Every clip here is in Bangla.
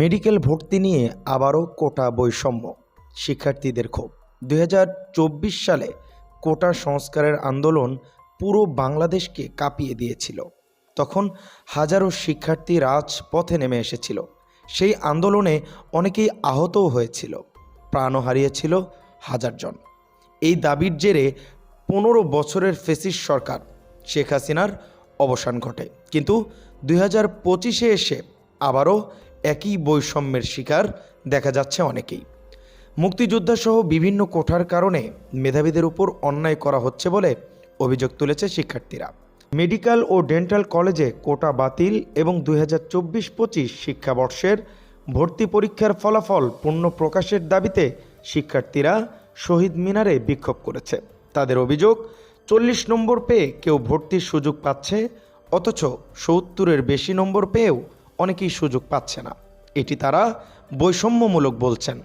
মেডিকেল ভর্তি নিয়ে আবারও কোটা বৈষম্য। শিক্ষার্থীদের ক্ষোভ। দুই হাজার চব্বিশ সালে কোটা সংস্কারের আন্দোলন পুরো বাংলাদেশকে কাঁপিয়ে দিয়েছিল। তখন হাজারো শিক্ষার্থী রাজপথে নেমে এসেছিল। সেই আন্দোলনে অনেকেই আহতও হয়েছিল। প্রাণও হারিয়েছিল হাজারজন এই দাবির জেরে পনেরো বছরের ফেসিস সরকার শেখ হাসিনার অবসান ঘটে। কিন্তু দুই হাজার পঁচিশে এসে আবারও একই বৈষম্যের শিকার দেখা যাচ্ছে অনেকেই। মুক্তিযোদ্ধাসহ বিভিন্ন কোঠার কারণে মেধাবীদের উপর অন্যায় করা হচ্ছে বলে অভিযোগ তুলেছে শিক্ষার্থীরা। মেডিকেল ও ডেন্টাল কলেজে কোটা বাতিল এবং দুই হাজার চব্বিশ পঁচিশ শিক্ষাবর্ষের ভর্তি পরীক্ষার ফলাফল পূর্ণ প্রকাশের দাবিতে শিক্ষার্থীরা শহীদ মিনারে বিক্ষোভ করেছে। তাদের অভিযোগ, চল্লিশ নম্বর পেয়ে কেউ ভর্তির সুযোগ পাচ্ছে, অথচ সত্তরের বেশি নম্বর পেয়েও অনেকেই সুযোগ পাচ্ছে না। এটি তারা বৈষম্যমূলক বলছেন।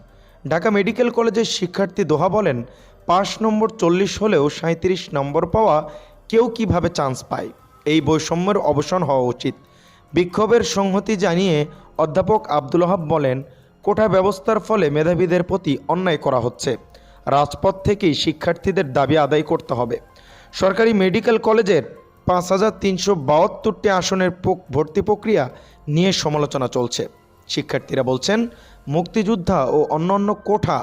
ঢাকা মেডিকেল কলেজের শিক্ষার্থী দোহা বলেন, পাঁচ নম্বর চল্লিশ হলেও সাঁত্রিশ নম্বর পাওয়া কেউ কীভাবে চান্স পায়? এই বৈষম্যের অবসান হওয়া উচিত। বিক্ষোভের সংহতি জানিয়ে অধ্যাপক আব্দুল ওহাব বলেন, কোটা ব্যবস্থার ফলে মেধাবীদের প্রতি অন্যায় করা হচ্ছে। রাজপথ থেকেই শিক্ষার্থীদের দাবি আদায় করতে হবে। সরকারি মেডিকেল কলেজের পাঁচ হাজার তিনশো বাহাত্তরটি আসনের ভর্তি প্রক্রিয়া নিয়ে সমালোচনা চলছে। শিক্ষার্থীরা বলছেন, মুক্তিযোদ্ধা ও অন্যান্য কোঠা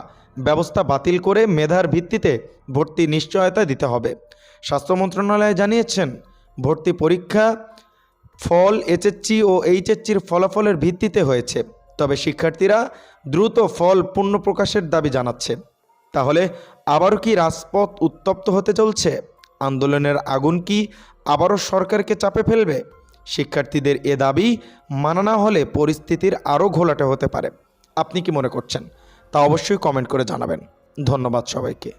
ব্যবস্থা বাতিল করে মেধার ভিত্তিতে ভর্তি নিশ্চয়তা দিতে হবে। স্বাস্থ্য মন্ত্রণালয় জানিয়েছেন, ভর্তি পরীক্ষা ফল এইচএসসি ও এইচএসসির ফলাফলের ভিত্তিতে হয়েছে। তবে শিক্ষার্থীরা দ্রুত ফল পূর্ণ প্রকাশের দাবি জানাচ্ছে। তাহলে আবারও কি রাজপথ উত্তপ্ত হতে চলছে? আন্দোলনের আগুন কি আবারও সরকারকে চাপে ফেলবে? শিক্ষার্থীদের এ দাবি মানা না হলে পরিস্থিতির আরও ঘোলাটে হতে পারে। আপনি কি মনে করছেন? তা অবশ্যই কমেন্ট করে জানাবেন। ধন্যবাদ সবাইকে।